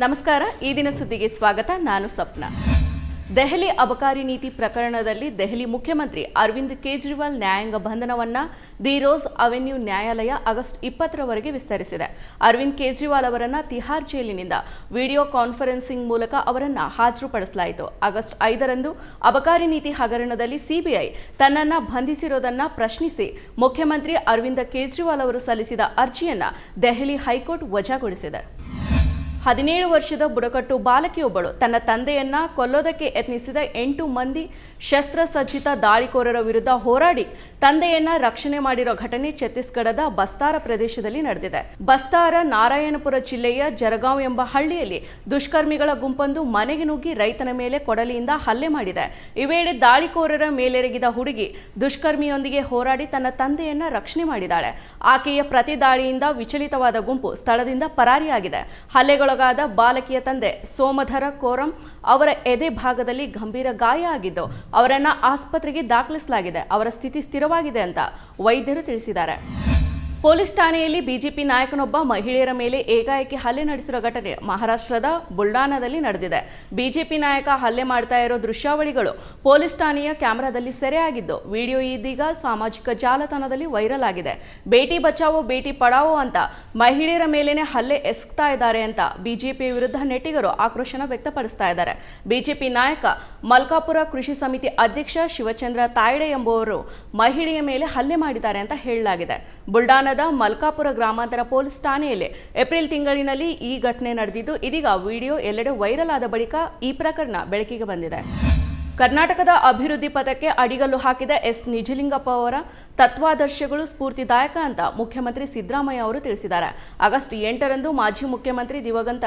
ನಮಸ್ಕಾರ, ಈ ದಿನ ಸುದ್ದಿಗೆ ಸ್ವಾಗತ. ನಾನು ಸಪ್ನ ದೆಹಲಿ ಅಬಕಾರಿ ನೀತಿ ಪ್ರಕರಣದಲ್ಲಿ ದೆಹಲಿ ಮುಖ್ಯಮಂತ್ರಿ ಅರವಿಂದ್ ಕೇಜ್ರಿವಾಲ್ ನ್ಯಾಯಾಂಗ ಬಂಧನವನ್ನ ದಿ ರೋಸ್ ಅವೆನ್ಯೂ ನ್ಯಾಯಾಲಯ ಆಗಸ್ಟ್ ಇಪ್ಪತ್ತರವರೆಗೆ ವಿಸ್ತರಿಸಿದೆ. ಅರವಿಂದ್ ಕೇಜ್ರಿವಾಲ್ ಅವರನ್ನ ತಿಹಾರ್ ಜೈಲಿನಿಂದ ವಿಡಿಯೋ ಕಾನ್ಫರೆನ್ಸಿಂಗ್ ಮೂಲಕ ಅವರನ್ನ ಹಾಜರುಪಡಿಸಲಾಯಿತು. ಆಗಸ್ಟ್ ಐದರಂದು ಅಬಕಾರಿ ನೀತಿ ಹಗರಣದಲ್ಲಿ ಸಿಬಿಐ ತನ್ನನ್ನ ಬಂಧಿಸಿರೋದನ್ನ ಪ್ರಶ್ನಿಸಿ ಮುಖ್ಯಮಂತ್ರಿ ಅರವಿಂದ ಕೇಜ್ರಿವಾಲ್ ಅವರು ಸಲ್ಲಿಸಿದ ಅರ್ಜಿಯನ್ನು ದೆಹಲಿ ಹೈಕೋರ್ಟ್ ವಜಾಗೊಳಿಸಿದೆ. ಹದಿನೇಳು ವರ್ಷದ ಬುಡಕಟ್ಟು ಬಾಲಕಿಯೊಬ್ಬಳು. ತನ್ನ ತಂದೆಯನ್ನ ಕೊಲ್ಲೋದಕ್ಕೆ ಯತ್ನಿಸಿದ ಎಂಟು ಮಂದಿ ಶಸ್ತ್ರಸಜ್ಜಿತ ದಾಳಿಕೋರರ ವಿರುದ್ಧ ಹೋರಾಡಿ ತಂದೆಯನ್ನ ರಕ್ಷಣೆ ಮಾಡಿರೋ ಘಟನೆ ಛತ್ತೀಸ್ಗಢದ ಬಸ್ತಾರ ಪ್ರದೇಶದಲ್ಲಿ ನಡೆದಿದೆ. ಬಸ್ತಾರ ನಾರಾಯಣಪುರ ಜಿಲ್ಲೆಯ ಜರಗಾಂವ್ ಎಂಬ ಹಳ್ಳಿಯಲ್ಲಿ ದುಷ್ಕರ್ಮಿಗಳ ಗುಂಪೊಂದು ಮನೆಗೆ ನುಗ್ಗಿ ರೈತನ ಮೇಲೆ ಕೊಡಲಿಯಿಂದ ಹಲ್ಲೆ ಮಾಡಿದೆ. ಈ ವೇಳೆ ದಾಳಿಕೋರರ ಮೇಲೆರಗಿದ ಹುಡುಗಿ ದುಷ್ಕರ್ಮಿಯೊಂದಿಗೆ ಹೋರಾಡಿ ತನ್ನ ತಂದೆಯನ್ನ ರಕ್ಷಣೆ ಮಾಡಿದ್ದಾಳೆ ಆಕೆಯ ಪ್ರತಿ ದಾಳಿಯಿಂದ ವಿಚಲಿತವಾದ ಗುಂಪು ಸ್ಥಳದಿಂದ ಪರಾರಿಯಾಗಿದೆ. ಹಲ್ಲೆಗೊಳಗಾದ ಬಾಲಕಿಯ ತಂದೆ ಸೋಮಧರ ಕೋರಂ ಅವರ ಎದೆ ಭಾಗದಲ್ಲಿ ಗಂಭೀರ ಗಾಯ ಆಗಿದ್ದು, ಅವರನ್ನ ಆಸ್ಪತ್ರೆಗೆ ದಾಖಲಿಸಲಾಗಿದೆ. ಅವರ ಸ್ಥಿತಿ ಸ್ಥಿರವಾಗಿದೆ ಅಂತ ವೈದ್ಯರು ತಿಳಿಸಿದ್ದಾರೆ. ಪೊಲೀಸ್ ಠಾಣೆಯಲ್ಲಿ ಬಿಜೆಪಿ ನಾಯಕನೊಬ್ಬ ಮಹಿಳೆಯರ ಮೇಲೆ ಏಕಾಏಕಿ ಹಲ್ಲೆ ನಡೆಸಿರುವ ಘಟನೆ ಮಹಾರಾಷ್ಟ್ರದ ಬುಲ್ಡಾನದಲ್ಲಿ ನಡೆದಿದೆ. ಬಿಜೆಪಿ ನಾಯಕ ಹಲ್ಲೆ ಮಾಡ್ತಾ ಇರೋ ದೃಶ್ಯಾವಳಿಗಳು ಪೊಲೀಸ್ ಠಾಣೆಯ ಕ್ಯಾಮೆರಾದಲ್ಲಿ ಸೆರೆಯಾಗಿದ್ದು, ವಿಡಿಯೋ ಇದೀಗ ಸಾಮಾಜಿಕ ಜಾಲತಾಣದಲ್ಲಿ ವೈರಲ್ ಆಗಿದೆ. ಬೇಟಿ ಬಚಾವೋ, ಬೇಟಿ ಪಡಾವೋ ಅಂತ ಮಹಿಳೆಯರ ಮೇಲೇನೆ ಹಲ್ಲೆ ಎಸಗ್ತಾ ಇದ್ದಾರೆ ಅಂತ ಬಿಜೆಪಿ ವಿರುದ್ಧ ನೆಟ್ಟಿಗರು ಆಕ್ರೋಶನ ವ್ಯಕ್ತಪಡಿಸ್ತಾ ಇದ್ದಾರೆ. ಬಿಜೆಪಿ ನಾಯಕ ಮಲ್ಕಾಪುರ ಕೃಷಿ ಸಮಿತಿ ಅಧ್ಯಕ್ಷ ಶಿವಚಂದ್ರ ತಾಯ್ಡೆ ಎಂಬುವರು ಮಹಿಳೆಯ ಮೇಲೆ ಹಲ್ಲೆ ಮಾಡಿದ್ದಾರೆ ಅಂತ ಹೇಳಲಾಗಿದೆ. ಬುಲ್ಡಾನದ ಮಲ್ಕಾಪುರ ಗ್ರಾಮಾಂತರ ಪೊಲೀಸ್ ಠಾಣೆಯಲ್ಲಿ ಏಪ್ರಿಲ್ ತಿಂಗಳಿನಲ್ಲಿ ಈ ಘಟನೆ ನಡೆದಿದ್ದು, ಇದೀಗ ವಿಡಿಯೋ ಎಲ್ಲೆಡೆ ವೈರಲ್ ಆದ ಬಳಿಕ ಈ ಪ್ರಕರಣ ಬೆಳಕಿಗೆ ಬಂದಿದೆ. ಕರ್ನಾಟಕದ ಅಭಿವೃದ್ಧಿ ಪಥಕ್ಕೆ ಅಡಿಗಲ್ಲು ಹಾಕಿದ ಎಸ್. ನಿಜಲಿಂಗಪ್ಪ ಅವರ ತತ್ವಾದರ್ಶಗಳು ಸ್ಫೂರ್ತಿದಾಯಕ ಅಂತ ಮುಖ್ಯಮಂತ್ರಿ ಸಿದ್ದರಾಮಯ್ಯ ಅವರು ತಿಳಿಸಿದ್ದಾರೆ. ಆಗಸ್ಟ್ ಎಂಟರಂದು ಮಾಜಿ ಮುಖ್ಯಮಂತ್ರಿ ದಿವಂಗತ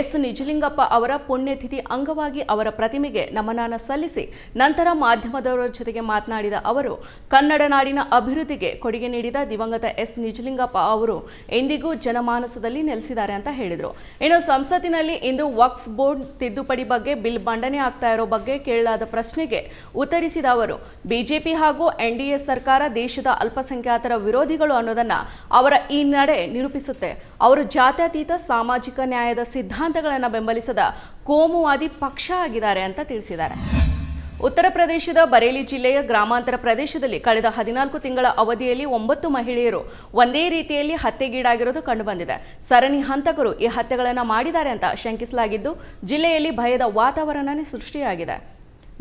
ಎಸ್. ನಿಜಲಿಂಗಪ್ಪ ಅವರ ಪುಣ್ಯತಿಥಿ ಅಂಗವಾಗಿ ಅವರ ಪ್ರತಿಮೆಗೆ ನಮನನ ಸಲ್ಲಿಸಿ ನಂತರ ಮಾಧ್ಯಮದವರ ಜೊತೆಗೆ ಮಾತನಾಡಿದ ಅವರು, ಕನ್ನಡ ನಾಡಿನ ಅಭಿವೃದ್ಧಿಗೆ ಕೊಡುಗೆ ನೀಡಿದ ದಿವಂಗತ ಎಸ್. ನಿಜಲಿಂಗಪ್ಪ ಅವರು ಎಂದಿಗೂ ಜನಮಾನಸದಲ್ಲಿ ನೆಲೆಸಿದ್ದಾರೆ ಅಂತ ಹೇಳಿದರು. ಇನ್ನು ಸಂಸತ್ತಿನಲ್ಲಿ ಇಂದು ವಕ್ಫ್ ಬೋರ್ಡ್ ತಿದ್ದುಪಡಿ ಬಗ್ಗೆ ಬಿಲ್ ಮಂಡನೆ ಆಗ್ತಾ ಇರೋ ಬಗ್ಗೆ ಕೇಳಲಾದ ಪ್ರಶ್ನೆಗೆ ಉತ್ತರಿಸಿದ ಅವರು, ಬಿಜೆಪಿ ಹಾಗೂ ಎನ್ಡಿಎ ಸರ್ಕಾರ ದೇಶದ ಅಲ್ಪಸಂಖ್ಯಾತರ ವಿರೋಧಿಗಳು ಅನ್ನೋದನ್ನ ಅವರ ಈ ನಡೆ ನಿರೂಪಿಸುತ್ತೆ. ಅವರು ಜಾತ್ಯತೀತ ಸಾಮಾಜಿಕ ನ್ಯಾಯದ ಸಿದ್ಧಾಂತಗಳನ್ನು ಬೆಂಬಲಿಸದ ಕೋಮುವಾದಿ ಪಕ್ಷ ಆಗಿದ್ದಾರೆ ಅಂತ ತಿಳಿಸಿದ್ದಾರೆ. ಉತ್ತರ ಪ್ರದೇಶದ ಬರೇಲಿ ಜಿಲ್ಲೆಯ ಗ್ರಾಮಾಂತರ ಪ್ರದೇಶದಲ್ಲಿ ಕಳೆದ ಹದಿನಾಲ್ಕು ತಿಂಗಳ ಅವಧಿಯಲ್ಲಿ ಒಂಬತ್ತು ಮಹಿಳೆಯರು ಒಂದೇ ರೀತಿಯಲ್ಲಿ ಹತ್ಯೆಗೀಡಾಗಿರೋದು ಕಂಡುಬಂದಿದೆ. ಸರಣಿ ಹಂತಕರು ಈ ಹತ್ಯೆಗಳನ್ನು ಮಾಡಿದ್ದಾರೆ ಅಂತ ಶಂಕಿಸಲಾಗಿದ್ದು, ಜಿಲ್ಲೆಯಲ್ಲಿ ಭಯದ ವಾತಾವರಣನೇ ಸೃಷ್ಟಿಯಾಗಿದೆ.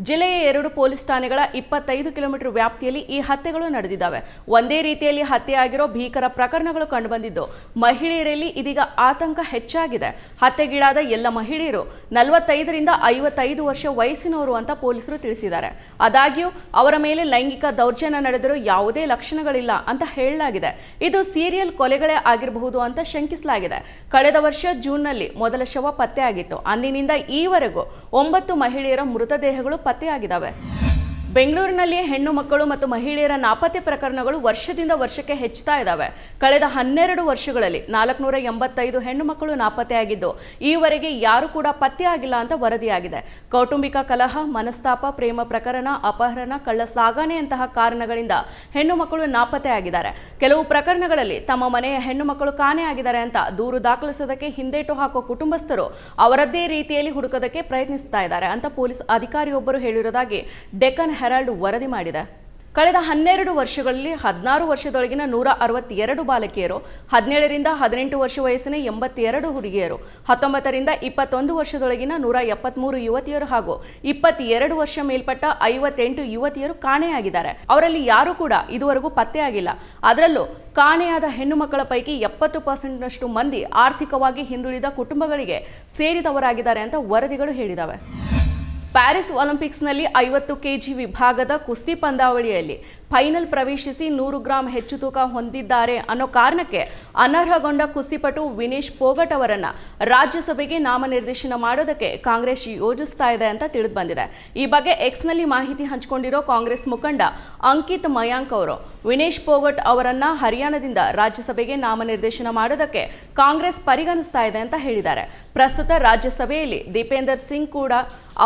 ಜಿಲ್ಲೆಯ ಎರಡು ಪೊಲೀಸ್ ಠಾಣೆಗಳ ಇಪ್ಪತ್ತೈದು ಕಿಲೋಮೀಟರ್ ವ್ಯಾಪ್ತಿಯಲ್ಲಿ ಈ ಹತ್ಯೆಗಳು ನಡೆದಿದ್ದಾವೆ. ಒಂದೇ ರೀತಿಯಲ್ಲಿ ಹತ್ಯೆಯಾಗಿರೋ ಭೀಕರ ಪ್ರಕರಣಗಳು ಕಂಡುಬಂದಿದ್ದು, ಮಹಿಳೆಯರಲ್ಲಿ ಇದೀಗ ಆತಂಕ ಹೆಚ್ಚಾಗಿದೆ. ಹತ್ಯೆಗೀಡಾದ ಎಲ್ಲ ಮಹಿಳೆಯರು ನಲವತ್ತೈದರಿಂದ ಐವತ್ತೈದು ವರ್ಷ ವಯಸ್ಸಿನವರು ಅಂತ ಪೊಲೀಸರು ತಿಳಿಸಿದ್ದಾರೆ. ಆದಾಗ್ಯೂ, ಅವರ ಮೇಲೆ ಲೈಂಗಿಕ ದೌರ್ಜನ್ಯ ನಡೆದಿರೋ ಯಾವುದೇ ಲಕ್ಷಣಗಳಿಲ್ಲ ಅಂತ ಹೇಳಲಾಗಿದೆ. ಇದು ಸೀರಿಯಲ್ ಕೊಲೆಗಳೇ ಆಗಿರಬಹುದು ಅಂತ ಶಂಕಿಸಲಾಗಿದೆ. ಕಳೆದ ವರ್ಷ ಜೂನ್ನಲ್ಲಿ ಮೊದಲ ಶವ ಪತ್ತೆಯಾಗಿತ್ತು. ಅಂದಿನಿಂದ ಈವರೆಗೂ ಒಂಬತ್ತು ಮಹಿಳೆಯರ ಮೃತದೇಹಗಳು ಪತ್ತೆಯಾಗಿದ್ದಾವೆ. ಬೆಂಗಳೂರಿನಲ್ಲಿ ಹೆಣ್ಣು ಮಕ್ಕಳು ಮತ್ತು ಮಹಿಳೆಯರ ನಾಪತ್ತೆ ಪ್ರಕರಣಗಳು ವರ್ಷದಿಂದ ವರ್ಷಕ್ಕೆ ಹೆಚ್ಚುತ್ತಾ ಇದ್ದಾವೆ. ಕಳೆದ ಹನ್ನೆರಡು ವರ್ಷಗಳಲ್ಲಿ ನಾಲ್ಕುನೂರ ಎಂಬತ್ತೈದು ಹೆಣ್ಣು ಮಕ್ಕಳು ನಾಪತ್ತೆಯಾಗಿದ್ದು, ಈವರೆಗೆ ಯಾರು ಕೂಡ ಪತ್ತೆಯಾಗಿಲ್ಲ ಅಂತ ವರದಿಯಾಗಿದೆ. ಕೌಟುಂಬಿಕ ಕಲಹ, ಮನಸ್ತಾಪ, ಪ್ರೇಮ ಪ್ರಕರಣ, ಅಪಹರಣ ಕಳ್ಳ ಸಾಗಣೆಯಂತಹ ಕಾರಣಗಳಿಂದ ಹೆಣ್ಣು ಮಕ್ಕಳು ನಾಪತ್ತೆಯಾಗಿದ್ದಾರೆ. ಕೆಲವು ಪ್ರಕರಣಗಳಲ್ಲಿ ತಮ್ಮ ಮನೆಯ ಹೆಣ್ಣು ಮಕ್ಕಳು ಕಾಣೆಯಾಗಿದ್ದಾರೆ ಅಂತ ದೂರು ದಾಖಲಿಸೋದಕ್ಕೆ ಹಿಂದೇಟು ಹಾಕೋ ಕುಟುಂಬಸ್ಥರು ಅವರದ್ದೇ ರೀತಿಯಲ್ಲಿ ಹುಡುಕೋದಕ್ಕೆ ಪ್ರಯತ್ನಿಸ್ತಾ ಇದ್ದಾರೆ ಅಂತ ಪೊಲೀಸ್ ಅಧಿಕಾರಿಯೊಬ್ಬರು ಹೇಳಿರೋದಾಗಿ ಡೆಕ್ಕನ್ ಹೆರಾಲ್ಡ್ ವರದಿ ಮಾಡಿದೆ. ಕಳೆದ ಹನ್ನೆರಡು ವರ್ಷಗಳಲ್ಲಿ ಹದಿನಾರು ವರ್ಷದೊಳಗಿನ ನೂರ ಅರವತ್ತೆರಡು ಬಾಲಕಿಯರು, ಹದಿನೇಳರಿಂದ ಹದಿನೆಂಟು ವರ್ಷ ವಯಸ್ಸಿನ ಎಂಬತ್ತೆರಡು ಹುಡುಗಿಯರು, ಹತ್ತೊಂಬತ್ತರಿಂದ ಇಪ್ಪತ್ತೊಂದು ವರ್ಷದೊಳಗಿನ ನೂರ ಎಪ್ಪತ್ಮೂರು ಯುವತಿಯರು ಹಾಗೂ ಇಪ್ಪತ್ತೆರಡು ವರ್ಷ ಮೇಲ್ಪಟ್ಟ ಐವತ್ತೆಂಟು ಯುವತಿಯರು ಕಾಣೆಯಾಗಿದ್ದಾರೆ. ಅವರಲ್ಲಿ ಯಾರೂ ಕೂಡ ಇದುವರೆಗೂ ಪತ್ತೆಯಾಗಿಲ್ಲ ಅದರಲ್ಲೂ ಕಾಣೆಯಾದ ಹೆಣ್ಣು ಮಕ್ಕಳ ಪೈಕಿ ಎಪ್ಪತ್ತು ಪರ್ಸೆಂಟ್ನಷ್ಟು ಮಂದಿ ಆರ್ಥಿಕವಾಗಿ ಹಿಂದುಳಿದ ಕುಟುಂಬಗಳಿಗೆ ಸೇರಿದವರಾಗಿದ್ದಾರೆ ಅಂತ ವರದಿಗಳು ಹೇಳಿದವೆ. ಪ್ಯಾರಿಸ್ ಒಲಿಂಪಿಕ್ಸ್ನಲ್ಲಿ ಐವತ್ತು ಕೆಜಿ ವಿಭಾಗದ ಕುಸ್ತಿ ಪಂದ್ಯಾವಳಿಯಲ್ಲಿ ಫೈನಲ್ ಪ್ರವೇಶಿಸಿ ನೂರು ಗ್ರಾಂ ಹೆಚ್ಚು ತೂಕ ಹೊಂದಿದ್ದಾರೆ ಅನ್ನೋ ಕಾರಣಕ್ಕೆ ಅನರ್ಹಗೊಂಡ ಕುಸ್ತಿಪಟು ವಿನೇಶ್ ಪೋಗಟ್ ಅವರನ್ನ ರಾಜ್ಯಸಭೆಗೆ ನಾಮನಿರ್ದೇಶನ ಮಾಡೋದಕ್ಕೆ ಕಾಂಗ್ರೆಸ್ ಯೋಜಿಸ್ತಾ ಇದೆ ಅಂತ ತಿಳಿದು ಬಂದಿದೆ ಈ ಬಗ್ಗೆ ಎಕ್ಸ್ನಲ್ಲಿ ಮಾಹಿತಿ ಹಂಚಿಕೊಂಡಿರೋ ಕಾಂಗ್ರೆಸ್ ಮುಖಂಡ ಅಂಕಿತ್ ಮಯಾಂಕ್ ಅವರು, ವಿನೇಶ್ ಪೋಗಟ್ ಅವರನ್ನ ಹರಿಯಾಣದಿಂದ ರಾಜ್ಯಸಭೆಗೆ ನಾಮನಿರ್ದೇಶನ ಮಾಡೋದಕ್ಕೆ ಕಾಂಗ್ರೆಸ್ ಪರಿಗಣಿಸ್ತಾ ಇದೆ ಅಂತ ಹೇಳಿದ್ದಾರೆ. ಪ್ರಸ್ತುತ ರಾಜ್ಯಸಭೆಯಲ್ಲಿ ದೀಪೇಂದರ್ ಸಿಂಗ್ ಕೂಡ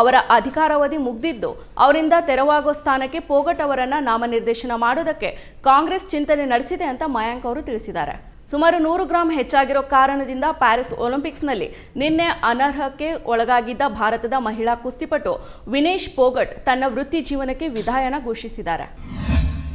ಅವರ ಅಧಿಕಾರಾವಧಿ ಮುಗ್ದಿದ್ದು, ಅವರಿಂದ ತೆರವಾಗೋ ಸ್ಥಾನಕ್ಕೆ ಪೋಗಟ್ ಅವರನ್ನ ನಾಮನಿರ್ದೇಶನ ಮಾಡೋದಕ್ಕೆ ಕಾಂಗ್ರೆಸ್ ಚಿಂತನೆ ನಡೆಸಿದೆ ಅಂತ ಮಯಾಂಕ್ ಅವರು ತಿಳಿಸಿದ್ದಾರೆ. ಸುಮಾರು ನೂರು ಗ್ರಾಂ ಹೆಚ್ಚಾಗಿರೋ ಕಾರಣದಿಂದ ಪ್ಯಾರಿಸ್ ಒಲಿಂಪಿಕ್ಸ್ನಲ್ಲಿ ನಿನ್ನೆ ಅನರ್ಹಕ್ಕೆ ಒಳಗಾಗಿದ್ದ ಭಾರತದ ಮಹಿಳಾ ಕುಸ್ತಿಪಟು ವಿನೇಶ್ ಪೋಗಟ್ ತನ್ನ ವೃತ್ತಿ ಜೀವನಕ್ಕೆ ವಿದಾಯನ ಘೋಷಿಸಿದ್ದಾರೆ.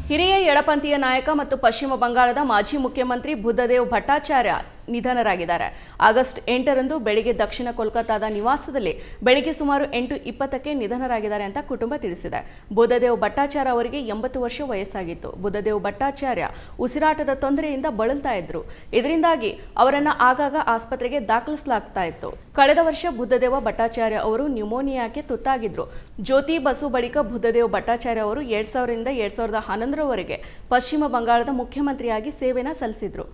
ಹಿರಿಯ ಎಡಪಂಥೀಯ ನಾಯಕ ಮತ್ತು ಪಶ್ಚಿಮ ಬಂಗಾಳದ ಮಾಜಿ ಮುಖ್ಯಮಂತ್ರಿ ಬುದ್ಧದೇವ್ ಭಟ್ಟಾಚಾರ್ಯ ನಿಧನರಾಗಿದ್ದಾರೆ. ಆಗಸ್ಟ್ ಎಂಟರಂದು ಬೆಳಿಗ್ಗೆ ದಕ್ಷಿಣ ಕೋಲ್ಕತ್ತಾದ ನಿವಾಸದಲ್ಲಿ ಬೆಳಿಗ್ಗೆ ಸುಮಾರು ಎಂಟು ಇಪ್ಪತ್ತಕ್ಕೆ ನಿಧನರಾಗಿದ್ದಾರೆ ಅಂತ ಕುಟುಂಬ ತಿಳಿಸಿದೆ. ಬುದ್ಧದೇವ್ ಭಟ್ಟಾಚಾರ್ಯ ಅವರಿಗೆ ಎಂಬತ್ತು ವರ್ಷ ವಯಸ್ಸಾಗಿತ್ತು. ಬುದ್ಧದೇವ್ ಭಟ್ಟಾಚಾರ್ಯ ಉಸಿರಾಟದ ತೊಂದರೆಯಿಂದ ಬಳಲ್ತಾ ಇದ್ರು. ಇದರಿಂದಾಗಿ ಅವರನ್ನು ಆಗಾಗ ಆಸ್ಪತ್ರೆಗೆ ದಾಖಲಿಸಲಾಗ್ತಾ ಇತ್ತು. ಕಳೆದ ವರ್ಷ ಬುದ್ಧದೇವ ಭಟ್ಟಾಚಾರ್ಯ ಅವರು ನ್ಯೂಮೋನಿಯಾಕ್ಕೆ ತುತ್ತಾಗಿದ್ರು. ಜ್ಯೋತಿ ಬಸು ಬಳಿಕ ಬುದ್ಧದೇವ್ ಭಟ್ಟಾಚಾರ್ಯ ಅವರು ಎರಡ್ ಸಾವಿರದಿಂದ ಎರಡ್ ಸಾವಿರದ ಹನ್ನೊಂದರವರೆಗೆ ಪಶ್ಚಿಮ ಬಂಗಾಳದ ಮುಖ್ಯಮಂತ್ರಿಯಾಗಿ ಸೇವೆನ ಸಲ್ಲಿಸಿದ್ರು.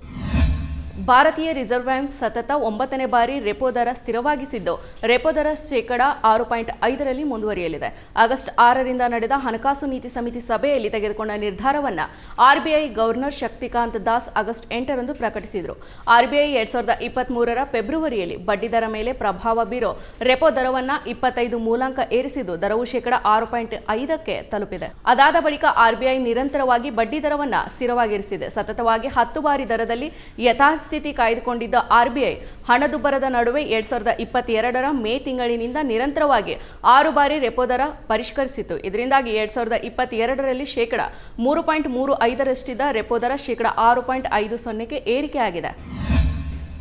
ಭಾರತೀಯ ರಿಸರ್ವ್ ಬ್ಯಾಂಕ್ ಸತತ ಒಂಬತ್ತನೇ ಬಾರಿ ರೆಪೋ ದರ ಸ್ಥಿರವಾಗಿಸಿದ್ದು. ರೆಪೋ ದರ ಶೇಕಡ ಆರು ಪಾಯಿಂಟ್ ಐದರಲ್ಲಿ ಮುಂದುವರಿಯಲಿದೆ. ಆಗಸ್ಟ್ ಆರರಿಂದ ನಡೆದ ಹಣಕಾಸು ನೀತಿ ಸಮಿತಿ ಸಭೆಯಲ್ಲಿ ತೆಗೆದುಕೊಂಡ ನಿರ್ಧಾರವನ್ನು RBI governor Shaktikanta Das August ಎಂಟರಂದು ಪ್ರಕಟಿಸಿದರು. ಆರ್ಬಿಐ ಎರಡ್ ಸಾವಿರದ ಇಪ್ಪತ್ತ್ ಮೂರರ ಫೆಬ್ರವರಿಯಲ್ಲಿ ಬಡ್ಡಿದರ ಮೇಲೆ ಪ್ರಭಾವ ಬೀರೋ ರೆಪೋ ದರವನ್ನು ಇಪ್ಪತ್ತೈದು ಮೂಲಾಂಕ ಏರಿಸಿದ್ದು ದರವು ಶೇಕಡ ಆರು ಪಾಯಿಂಟ್ ಐದಕ್ಕೆ ತಲುಪಿದೆ. ಅದಾದ ಬಳಿಕ ಆರ್ಬಿಐ ನಿರಂತರವಾಗಿ ಬಡ್ಡಿ ದರವನ್ನು ಸ್ಥಿರವಾಗಿರಿಸಿದೆ. ಸತತವಾಗಿ ಹತ್ತು ಬಾರಿ ದರದಲ್ಲಿ ಯಥಾಸ್ಥಿತಿ ಕಾಯ್ದುಕೊಂಡಿದ್ದ ಆರ್ಬಿಐ ಹಣದುಬ್ಬರದ ನಡುವೆ ಎರಡ್ ಸಾವಿರದ ಇಪ್ಪತ್ತೆರಡರ ಮೇ ತಿಂಗಳಿನಿಂದ ನಿರಂತರವಾಗಿ ಆರು ಬಾರಿ ರೆಪೋ ದರ ಪರಿಷ್ಕರಿಸಿತು ಇದರಿಂದಾಗಿ ಎರಡ್ ಸಾವಿರದ ಇಪ್ಪತ್ತೆರಡರಲ್ಲಿ ಶೇಕಡ ಮೂರು ಪಾಯಿಂಟ್ ಮೂರು ಐದರಷ್ಟಿದ್ದ ರೆಪೋ ದರ ಶೇಕಡ ಆರು ಪಾಯಿಂಟ್ ಐದು ಸೊನ್ನೆಗೆ ಏರಿಕೆಯಾಗಿದೆ.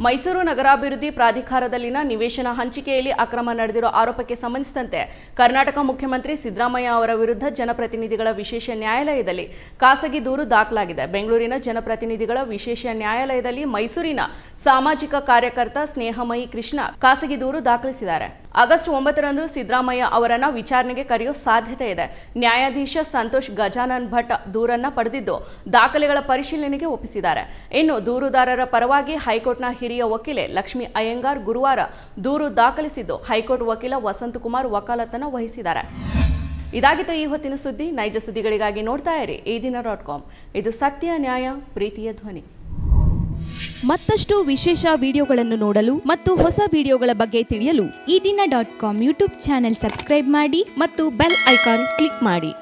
ಮೈಸೂರು ನಗರಾಭಿವೃದ್ಧಿ ಪ್ರಾಧಿಕಾರದಲ್ಲಿನ ನಿವೇಶನ ಹಂಚಿಕೆಯಲ್ಲಿ ಅಕ್ರಮ ನಡೆದಿರೋ ಆರೋಪಕ್ಕೆ ಸಂಬಂಧಿಸಿದಂತೆ ಕರ್ನಾಟಕ ಮುಖ್ಯಮಂತ್ರಿ ಸಿದ್ದರಾಮಯ್ಯ ಅವರ ವಿರುದ್ಧ ಜನಪ್ರತಿನಿಧಿಗಳ ವಿಶೇಷ ನ್ಯಾಯಾಲಯದಲ್ಲಿ ಖಾಸಗಿ ದೂರು ದಾಖಲಾಗಿದೆ. ಬೆಂಗಳೂರಿನ ಜನಪ್ರತಿನಿಧಿಗಳ ವಿಶೇಷ ನ್ಯಾಯಾಲಯದಲ್ಲಿ ಮೈಸೂರಿನ ಸಾಮಾಜಿಕ ಕಾರ್ಯಕರ್ತ ಸ್ನೇಹಮಯಿ ಕೃಷ್ಣ ಖಾಸಗಿ ದೂರು ದಾಖಲಿಸಿದ್ದಾರೆ. ಆಗಸ್ಟ್ ಒಂಬತ್ತರಂದು ಸಿದ್ದರಾಮಯ್ಯ ಅವರನ್ನ ವಿಚಾರಣೆಗೆ ಕರೆಯೋ ಸಾಧ್ಯತೆ ಇದೆ. ನ್ಯಾಯಾಧೀಶ ಸಂತೋಷ್ ಗಜಾನನ್ ಭಟ್ ದೂರನ್ನ ಪಡೆದಿದ್ದು ದಾಖಲೆಗಳ ಪರಿಶೀಲನೆಗೆ ಒಪ್ಪಿಸಿದ್ದಾರೆ. ಇನ್ನು ದೂರುದಾರರ ಪರವಾಗಿ ಹೈಕೋರ್ಟ್ನ ಹಿರಿಯ ವಕೀಲೆ ಲಕ್ಷ್ಮಿ ಅಯ್ಯಂಗಾರ್ ಗುರುವಾರ ದೂರು ದಾಖಲಿಸಿದ್ದು. ಹೈಕೋರ್ಟ್ ವಕೀಲ ವಸಂತಕುಮಾರ್ ವಕಾಲತನ ವಹಿಸಿದ್ದಾರೆ. ಇದಾಗಿತ್ತು ಈ ಹೊತ್ತಿನ ಸುದ್ದಿ. ನೈಜ ಸುದ್ದಿಗಳಿಗಾಗಿ ನೋಡ್ತಾ ಇರಿ. ಈ ದಿನ ಡಾಟ್ ಕಾಮ್. ಇದು ಸತ್ಯ, ನ್ಯಾಯ, ಪ್ರೀತಿಯ ಧ್ವನಿ. ಮತ್ತಷ್ಟು ವಿಶೇಷ ವಿಡಿಯೋಗಳನ್ನು ನೋಡಲು ಮತ್ತು ಹೊಸ ವಿಡಿಯೋಗಳ ಬಗ್ಗೆ ತಿಳಿಯಲು ಈ ದಿನ dot com YouTube channel subscribe ಮಾಡಿ ಮತ್ತು ಬೆಲ್ ಐಕಾನ್ ಕ್ಲಿಕ್ ಮಾಡಿ.